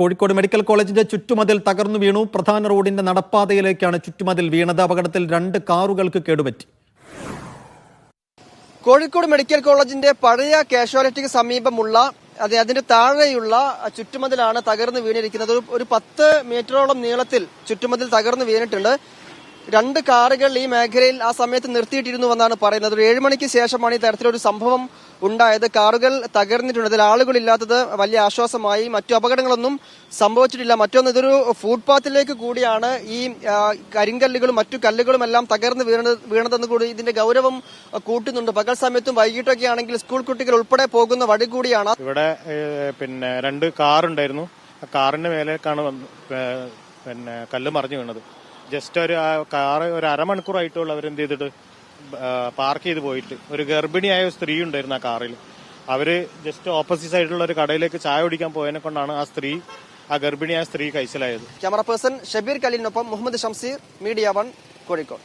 Kozhikode medical കോളേജിന്റെ ചുറ്റുമതിൽ തകർന്നു വീണു. പ്രധാന റോഡിന്റെ നടപ്പാതയിലേക്കാണ് ചുറ്റുമതിൽ വീണത്. അപകടത്തിൽ രണ്ട് കാറുകൾക്ക് കേടുപറ്റി. കോഴിക്കോട് മെഡിക്കൽ കോളേജിന്റെ പഴയ കാഷ്വാലിറ്റിക്ക് സമീപമുള്ള അതെ അതിന്റെ താഴെയുള്ള ചുറ്റുമതിലാണ് തകർന്നു വീണിരിക്കുന്നത്. ഒരു- പത്ത് മീറ്ററോളം നീളത്തിൽ ചുറ്റുമതിൽ തകർന്നു വീണിട്ടുണ്ട്. രണ്ട് കാറുകൾ ഈ മേഖലയിൽ ആ സമയത്ത് നിർത്തിയിട്ടിരുന്നു എന്നാണ് പറയുന്നത്. ഒരു ഏഴുമണിക്ക് ശേഷമാണ് ഈ തരത്തിലൊരു സംഭവം ഉണ്ടായത്. കാറുകൾ തകർന്നിട്ടുണ്ട്. അതിൽ ആളുകളില്ലാത്തത് വലിയ ആശ്വാസമായി. മറ്റു അപകടങ്ങളൊന്നും സംഭവിച്ചിട്ടില്ല. മറ്റൊന്ന് ഇതൊരു ഫുട്പാത്തിലേക്ക് കൂടിയാണ്. ഈ കരിങ്കല്ലുകളും മറ്റു കല്ലുകളും എല്ലാം തകർന്ന് വീണത് വീണതെന്ന് കൂടി ഇതിന്റെ ഗൗരവം കൂട്ടുന്നുണ്ട്. പകൽ സമയത്തും വൈകിട്ടൊക്കെ ആണെങ്കിൽ സ്കൂൾ കുട്ടികൾ ഉൾപ്പെടെ പോകുന്ന വഴി കൂടിയാണ്. ഇവിടെ പിന്നെ രണ്ട് കാറുണ്ടായിരുന്നു. കാറിന്റെ മേലേക്കാണ് പിന്നെ കല്ല് മറിഞ്ഞു വീണത്. ജസ്റ്റ് ഒരു കാറ് ഒരു അരമണിക്കൂറായിട്ടുള്ള അവരെന്ത് ചെയ്തിട്ട് പാർക്ക് ചെയ്ത് പോയിട്ട്. ഒരു ഗർഭിണിയായ സ്ത്രീ ഉണ്ടായിരുന്നു ആ കാറിൽ. അവർ ജസ്റ്റ് ഓപ്പോസിറ്റ് സൈഡിലുള്ള ഒരു കടയിലേക്ക് ചായ കുടിക്കാൻ പോയതിനെ കൊണ്ടാണ് ആ സ്ത്രീ ആ ഗർഭിണിയായ സ്ത്രീ കൈസലായത് ക്യാമറ പേഴ്സൺ ഷബീർ കലീലിനൊപ്പം മുഹമ്മദ് ഷംസീർ മീഡിയ വൺ കോഴിക്കോട്.